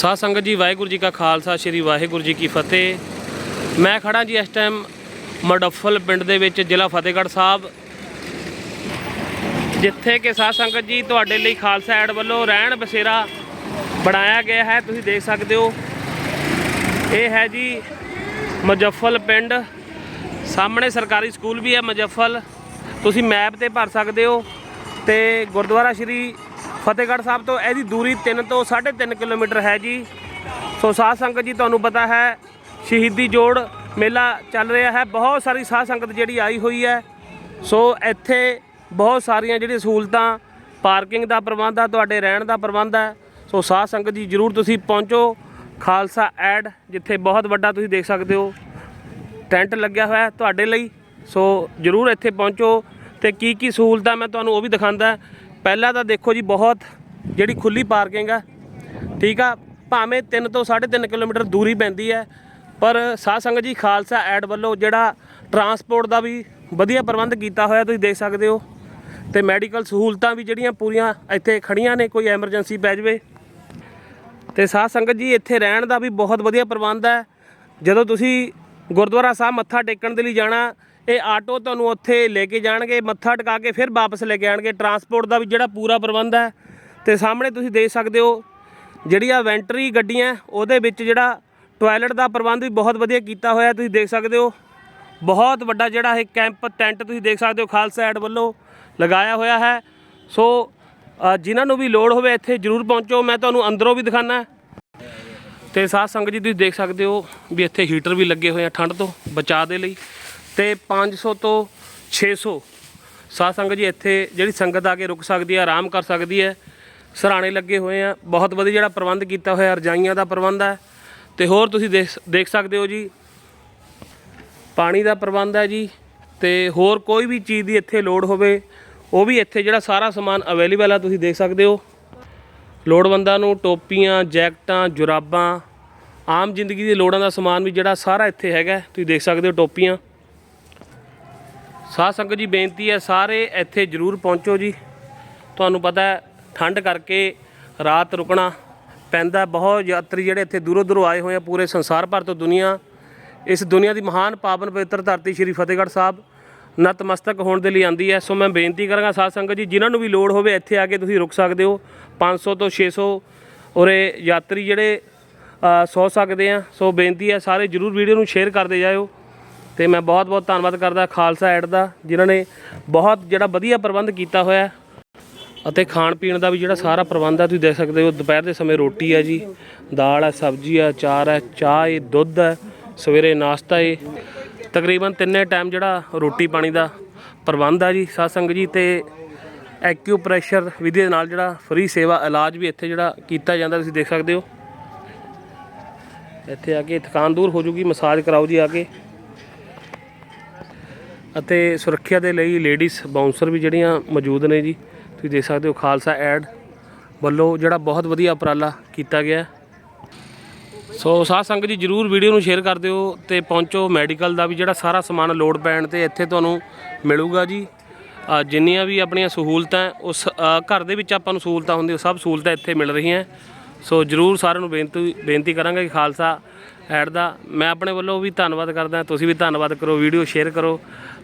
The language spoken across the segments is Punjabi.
ਸਾਧ ਸੰਗਤ ਜੀ, ਵਾਹਿਗੁਰੂ ਜੀ ਕਾ ਖਾਲਸਾ, ਸ੍ਰੀ ਵਾਹਿਗੁਰੂ ਜੀ ਕੀ ਫਤਿਹ। ਮੈਂ ਖੜਾ ਜੀ ਇਸ ਟਾਈਮ ਮਡੱਫਲ ਪਿੰਡ ਦੇ ਵਿੱਚ ਜ਼ਿਲ੍ਹਾ ਫਤਿਹਗੜ੍ਹ ਸਾਹਿਬ, ਜਿੱਥੇ ਕਿ ਸਾਧ ਸੰਗਤ ਜੀ ਤੁਹਾਡੇ ਲਈ ਖਾਲਸਾ ਐਡ ਵੱਲੋਂ ਰਹਿਣ ਬਸੇਰਾ ਬਣਾਇਆ ਗਿਆ ਹੈ। ਤੁਸੀਂ ਦੇਖ ਸਕਦੇ ਹੋ, ਇਹ ਹੈ ਜੀ ਮੁਜੱਫਲ ਪਿੰਡ। ਸਾਹਮਣੇ ਸਰਕਾਰੀ ਸਕੂਲ ਵੀ ਹੈ ਮੁਜੱਫਲ ਤੁਸੀਂ ਮੈਪ ਤੇ ਭਰ ਸਕਦੇ ਹੋ ਤੇ ਗੁਰਦੁਆਰਾ ਸ਼੍ਰੀ ਫਤਿਹਗੜ੍ਹ ਸਾਹਿਬ ਤੋਂ ਇਹਦੀ ਦੂਰੀ 3 ਤੋਂ 3.5 ਕਿਲੋਮੀਟਰ ਹੈ ਜੀ। ਸੋ ਸਾਧ ਸੰਗਤ ਜੀ, ਤੁਹਾਨੂੰ ਪਤਾ ਹੈ, ਸ਼ਹੀਦੀ ਜੋੜ ਮੇਲਾ ਚੱਲ ਰਿਹਾ ਹੈ। ਬਹੁਤ ਸਾਰੀ ਸਾਧ ਸੰਗਤ ਜਿਹੜੀ ਆਈ ਹੋਈ ਹੈ। ਸੋ ਇੱਥੇ ਬਹੁਤ ਸਾਰੀਆਂ ਜਿਹੜੀਆਂ ਸਹੂਲਤਾਂ, ਪਾਰਕਿੰਗ ਦਾ ਪ੍ਰਬੰਧ ਆ ਤੁਹਾਡੇ ਰਹਿਣ ਦਾ ਪ੍ਰਬੰਧ ਹੈ। ਸੋ ਸਾਧ ਸੰਗਤ ਜੀ, ਜਰੂਰ ਤੁਸੀਂ ਪਹੁੰਚੋ। ਖਾਲਸਾ ਐਡ, ਜਿੱਥੇ ਬਹੁਤ ਵੱਡਾ ਤੁਸੀਂ ਦੇਖ ਸਕਦੇ ਹੋ। ਟੈਂਟ ਲੱਗਿਆ ਹੋਇਆ ਤੁਹਾਡੇ ਲਈ। ਸੋ ਜਰੂਰ ਇੱਥੇ ਪਹੁੰਚੋ। ਤੇ ਕੀ ਕੀ ਸਹੂਲਤਾਂ ਮੈਂ ਤੁਹਾਨੂੰ ਉਹ ਵੀ ਦਿਖਾਉਂਦਾ। ਪਹਿਲਾਂ ਤਾਂ ਦੇਖੋ ਜੀ ਬਹੁਤ ਜਿਹੜੀ ਖੁੱਲੀ ਪਾਰਕਿੰਗ ਆ, ਠੀਕ ਆ, ਭਾਵੇਂ 3 ਤੋਂ 3.5 ਕਿਲੋਮੀਟਰ ਦੂਰੀ ਪੈਂਦੀ ਹੈ, ਪਰ ਸਾਧ ਸੰਗਤ ਜੀ ਖਾਲਸਾ ਐਡ ਵੱਲੋਂ ਜਿਹੜਾ ਟਰਾਂਸਪੋਰਟ ਦਾ ਵੀ ਵਧੀਆ ਪ੍ਰਬੰਧ ਕੀਤਾ ਹੋਇਆ ਤੁਸੀਂ ਦੇਖ ਸਕਦੇ ਹੋ, ਤੇ ਮੈਡੀਕਲ ਸਹੂਲਤਾਂ ਵੀ ਜਿਹੜੀਆਂ ਪੂਰੀਆਂ ਇੱਥੇ ਖੜੀਆਂ ਨੇ, ਕੋਈ ਐਮਰਜੈਂਸੀ ਪੈ ਜਾਵੇ। ਤੇ ਸਾਧ ਸੰਗਤ ਜੀ ਇੱਥੇ ਰਹਿਣ ਦਾ ਵੀ ਬਹੁਤ ਵਧੀਆ ਪ੍ਰਬੰਧ ਹੈ, ਜਦੋਂ ਤੁਸੀਂ ਗੁਰਦੁਆਰਾ ਸਾਹਿਬ ਮੱਥਾ ਟੇਕਣ ਦੇ ਲਈ ਜਾਣਾ ਇਹ ਆਟੋ ਤੁਹਾਨੂੰ ਉੱਥੇ ਲੈ ਕੇ ਜਾਣਗੇ ਮੱਥਾ ਟਿਕਾ ਕੇ ਫਿਰ ਵਾਪਸ ਲੈ ਕੇ ਆਣਗੇ। ਟਰਾਂਸਪੋਰਟ ਦਾ ਵੀ ਜਿਹੜਾ ਪੂਰਾ ਪ੍ਰਬੰਧ ਹੈ ਤੇ ਸਾਹਮਣੇ ਤੁਸੀਂ ਦੇਖ ਸਕਦੇ ਹੋ ਜਿਹੜੀ ਆ ਵੈਂਟਰੀ ਗੱਡੀਆਂ ਉਹਦੇ ਵਿੱਚ ਜਿਹੜਾ ਟਾਇਲਟ ਦਾ ਪ੍ਰਬੰਧ ਵੀ ਬਹੁਤ ਵਧੀਆ ਕੀਤਾ ਹੋਇਆ ਤੁਸੀਂ ਦੇਖ ਸਕਦੇ ਹੋ ਬਹੁਤ ਵੱਡਾ ਜਿਹੜਾ ਇਹ ਕੈਂਪ ਟੈਂਟ ਤੁਸੀਂ ਦੇਖ ਸਕਦੇ ਹੋ ਖਾਲਸਾ ਐਡ ਵੱਲੋਂ ਲਗਾਇਆ ਹੋਇਆ ਹੈ। ਸੋ ਅ, ਜਿਨ੍ਹਾਂ ਨੂੰ ਵੀ ਲੋੜ ਹੋਵੇ ਇੱਥੇ ਜਰੂਰ ਪਹੁੰਚੋ ਮੈਂ ਤੁਹਾਨੂੰ ਅੰਦਰੋਂ ਵੀ ਦਿਖਾਣਾ ਤੇ ਸਾਧ ਸੰਗਤ ਜੀ ਤੁਸੀਂ ਦੇਖ ਸਕਦੇ ਹੋ ਵੀ ਇੱਥੇ ਹੀਟਰ ਵੀ ਲੱਗੇ ਹੋਏ ਆ ਠੰਡ ਤੋਂ ਬਚਾਅ ਦੇ ਲਈ। ਤੇ 500 ਤੋਂ 600 ਸਾਧ ਸੰਗਤ ਜੀ, ਇੱਥੇ ਜਿਹੜੀ ਸੰਗਤ ਆ ਕੇ ਰੁਕ ਸਕਦੀ ਹੈ ਆਰਾਮ ਕਰ ਸਕਦੀ ਹੈ ਸਰਾਣੇ ਲੱਗੇ ਹੋਏ ਆ। ਬਹੁਤ ਵਧੀਆ ਜਿਹੜਾ ਪ੍ਰਬੰਧ ਕੀਤਾ ਹੋਇਆ, ਰਜਾਈਆਂ ਦਾ ਪ੍ਰਬੰਧ ਹੈ ਤੇ ਹੋਰ ਤੁਸੀਂ ਦੇਖ ਸਕਦੇ ਹੋ ਜੀ, ਪਾਣੀ ਦਾ ਪ੍ਰਬੰਧ ਹੈ ਜੀ। ਤੇ ਹੋਰ ਕੋਈ ਵੀ ਚੀਜ਼ ਦੀ ਇੱਥੇ ਲੋੜ ਹੋਵੇ, ਉਹ ਵੀ ਇੱਥੇ ਜਿਹੜਾ ਸਾਰਾ ਸਮਾਨ ਅਵੇਲੇਬਲ ਆ, ਤੁਸੀਂ ਦੇਖ ਸਕਦੇ ਹੋ। ਲੋੜਵੰਦਾਂ ਨੂੰ ਟੋਪੀਆਂ, ਜੈਕਟਾਂ, ਜੁਰਾਬਾਂ, ਆਮ ਜ਼ਿੰਦਗੀ ਦੀ ਲੋੜਾਂ ਦਾ ਸਮਾਨ ਵੀ ਜਿਹੜਾ ਸਾਰਾ ਇੱਥੇ ਹੈਗਾ, ਤੁਸੀਂ ਦੇਖ ਸਕਦੇ ਹੋ ਟੋਪੀਆਂ। ਸਾਧ ਸੰਗਤ ਜੀ, ਬੇਨਤੀ ਹੈ ਸਾਰੇ ਇੱਥੇ ਜਰੂਰ ਪਹੁੰਚੋ ਜੀ। ਤੁਹਾਨੂੰ ਪਤਾ ਹੈ, ਠੰਡ ਕਰਕੇ ਰਾਤ ਰੁਕਣਾ ਪੈਂਦਾ ਬਹੁਤ ਯਾਤਰੀ ਜਿਹੜੇ ਇੱਥੇ ਦੂਰੋਂ ਦੂਰੋਂ ਆਏ ਹੋਏ ਆ, ਪੂਰੇ ਸੰਸਾਰ ਭਰ ਤੋਂ ਦੁਨੀਆ। ਇਸ ਦੁਨੀਆ ਦੀ ਮਹਾਨ ਪਾਵਨ ਪਵਿੱਤਰ ਧਰਤੀ ਸ਼੍ਰੀ ਫਤਿਹਗੜ੍ਹ ਸਾਹਿਬ ਨਤਮਸਤਕ ਹੋਣ ਦੇ ਲਈ ਆਂਦੀ ਹੈ। ਸੋ ਮੈਂ ਬੇਨਤੀ ਕਰਾਂਗਾ ਸਾਧ ਸੰਗਤ ਜੀ, ਜਿਨ੍ਹਾਂ ਨੂੰ ਵੀ ਲੋੜ ਹੋਵੇ ਇੱਥੇ ਆ ਕੇ ਤੁਸੀਂ ਰੁਕ ਸਕਦੇ ਹੋ। 500 ਤੋਂ 600 ਉਰੇ ਯਾਤਰੀ ਜਿਹੜੇ ਸੌ ਸਕਦੇ ਆ। ਸੋ ਬੇਨਤੀ ਹੈ ਸਾਰੇ ਜਰੂਰ ਵੀਡੀਓ ਨੂੰ ਸ਼ੇਅਰ ਕਰਦੇ ਜਾਇਓ। ਤੇ ਮੈਂ ਬਹੁਤ ਬਹੁਤ ਧੰਨਵਾਦ ਕਰਦਾ ਖਾਲਸਾ ਐਡ ਦਾ, ਜਿਨ੍ਹਾਂ ਨੇ ਬਹੁਤ ਜਿਹੜਾ ਵਧੀਆ ਪ੍ਰਬੰਧ ਕੀਤਾ ਹੋਇਆ ਅਤੇ ਖਾਣ ਪੀਣ ਦਾ ਵੀ ਜਿਹੜਾ ਸਾਰਾ ਪ੍ਰਬੰਧ ਹੈ, ਤੁਸੀਂ ਦੇਖ ਸਕਦੇ ਹੋ, ਦੁਪਹਿਰ ਦੇ ਸਮੇਂ ਰੋਟੀ ਹੈ ਜੀ, ਦਾਲ ਹੈ, ਸਬਜ਼ੀ ਆ ਚਾਰ ਹੈ, ਚਾਹ ਹੈ, ਦੁੱਧ ਹੈ, ਸਵੇਰੇ ਨਾਸ਼ਤਾ ਏ ਤਕਰੀਬਨ ਤਿੰਨੇ ਟਾਈਮ ਜਿਹੜਾ ਰੋਟੀ ਪਾਣੀ ਦਾ ਪ੍ਰਬੰਧ ਆ ਜੀ ਸਾਧ ਸੰਗਤ ਜੀ, ਤੇ ਐਕਿਊਪ੍ਰੈਸ਼ਰ ਵਿਧੀ ਦੇ ਨਾਲ ਜਿਹੜਾ ਫ੍ਰੀ ਸੇਵਾ ਇਲਾਜ ਵੀ ਇੱਥੇ ਜਿਹੜਾ ਕੀਤਾ ਜਾਂਦਾ, ਤੁਸੀਂ ਦੇਖ ਸਕਦੇ ਹੋ। ਇੱਥੇ ਆ ਕੇ ਥਕਾਨ ਦੂਰ ਹੋ ਜੂਗੀ, ਮਸਾਜ ਕਰਾਓ ਜੀ ਆ ਕੇ। ਅਤੇ ਸੁਰੱਖਿਆ ਦੇ ਲਈ ਲੇਡੀਜ਼ ਬਾਉਂਸਰ ਵੀ ਜਿਹੜੀਆਂ ਮੌਜੂਦ ਨੇ ਜੀ, ਤੁਸੀਂ ਦੇਖ ਸਕਦੇ ਹੋ ਖਾਲਸਾ ਐਡ ਵੱਲੋਂ ਜਿਹੜਾ ਬਹੁਤ ਵਧੀਆ ਉਪਰਾਲਾ ਕੀਤਾ ਗਿਆ ਸੋ ਸਾਧ ਸੰਗਤ ਜੀ ਜਰੂਰ ਵੀਡੀਓ ਨੂੰ ਸ਼ੇਅਰ ਕਰ ਦਿਓ ਤੇ ਪਹੁੰਚੋ ਮੈਡੀਕਲ ਦਾ ਵੀ ਜਿਹੜਾ ਸਾਰਾ ਸਮਾਨ ਲੋਡ ਪੈਣ ਤੇ ਇੱਥੇ ਤੁਹਾਨੂੰ ਮਿਲੂਗਾ ਜੀ। ਜਿੰਨੀਆਂ ਵੀ ਆਪਣੀਆਂ ਸਹੂਲਤਾਂ ਉਸ ਘਰ ਦੇ ਵਿੱਚ ਆਪਾਂ ਨੂੰ ਸਹੂਲਤਾਂ ਹੁੰਦੀਆਂ, ਸਭ ਸਹੂਲਤਾਂ ਇੱਥੇ ਮਿਲ ਰਹੀਆਂ ਸੋ ਜਰੂਰ ਸਾਰਿਆਂ ਨੂੰ ਬੇਨਤੀ ਬੇਨਤੀ ਕਰਾਂਗਾ ਕਿ ਖਾਲਸਾ ਐਡ ਦਾ। ਮੈਂ ਆਪਣੇ ਵੱਲੋਂ ਵੀ ਧੰਨਵਾਦ ਕਰਦਾ ਤੁਸੀਂ ਵੀ ਧੰਨਵਾਦ ਕਰੋ ਵੀਡੀਓ ਸ਼ੇਅਰ ਕਰੋ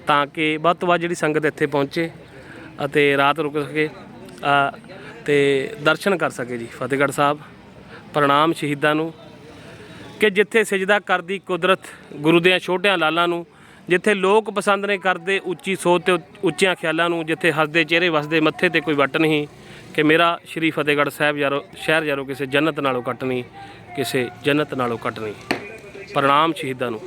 ਤਾਂ ਕਿ ਵੱਧ ਤੋਂ ਵੱਧ ਜਿਹੜੀ ਸੰਗਤ ਇੱਥੇ ਪਹੁੰਚੇ ਅਤੇ ਰਾਤ ਰੁਕ ਸਕੇ ਅ, ਤੇ ਦਰਸ਼ਨ ਕਰ ਸਕੇ ਜੀ। ਫਤਿਹਗੜ੍ਹ ਸਾਹਿਬ ਪ੍ਰਣਾਮ ਸ਼ਹੀਦਾਂ ਨੂੰ। ਕਿ ਜਿੱਥੇ ਸਜਦਾ ਕਰਦੀ ਕੁਦਰਤ ਗੁਰੂ ਦੇ ਛੋਟਿਆਂ ਲਾਲਾਂ ਨੂੰ ਜਿੱਥੇ ਲੋਕ ਪਸੰਦ ਨੇ ਕਰਦੇ ਉੱਚੀ ਸੋਚ ਤੇ ਉੱਚਿਆਂ ਖਿਆਲਾਂ ਨੂੰ ਜਿੱਥੇ ਹੱਸਦੇ ਚਿਹਰੇ ਵਸਦੇ ਮੱਥੇ ਤੇ ਕੋਈ ਵੱਟ ਨਹੀਂ ਕਿ ਮੇਰਾ ਸ਼੍ਰੀ ਫਤਿਹਗੜ੍ਹ ਸਾਹਿਬ ਯਾਰੋ ਸ਼ਹਿਰ ਯਾਰੋ ਕਿਸੇ ਜੰਨਤ ਨਾਲੋਂ ਕੱਟ ਨਹੀਂ ਕਿਸੇ ਜੰਨਤ ਨਾਲੋਂ ਕੱਟ ਨਹੀਂ। ਪ੍ਰਣਾਮ ਸ਼ਹੀਦਾਂ ਨੂੰ।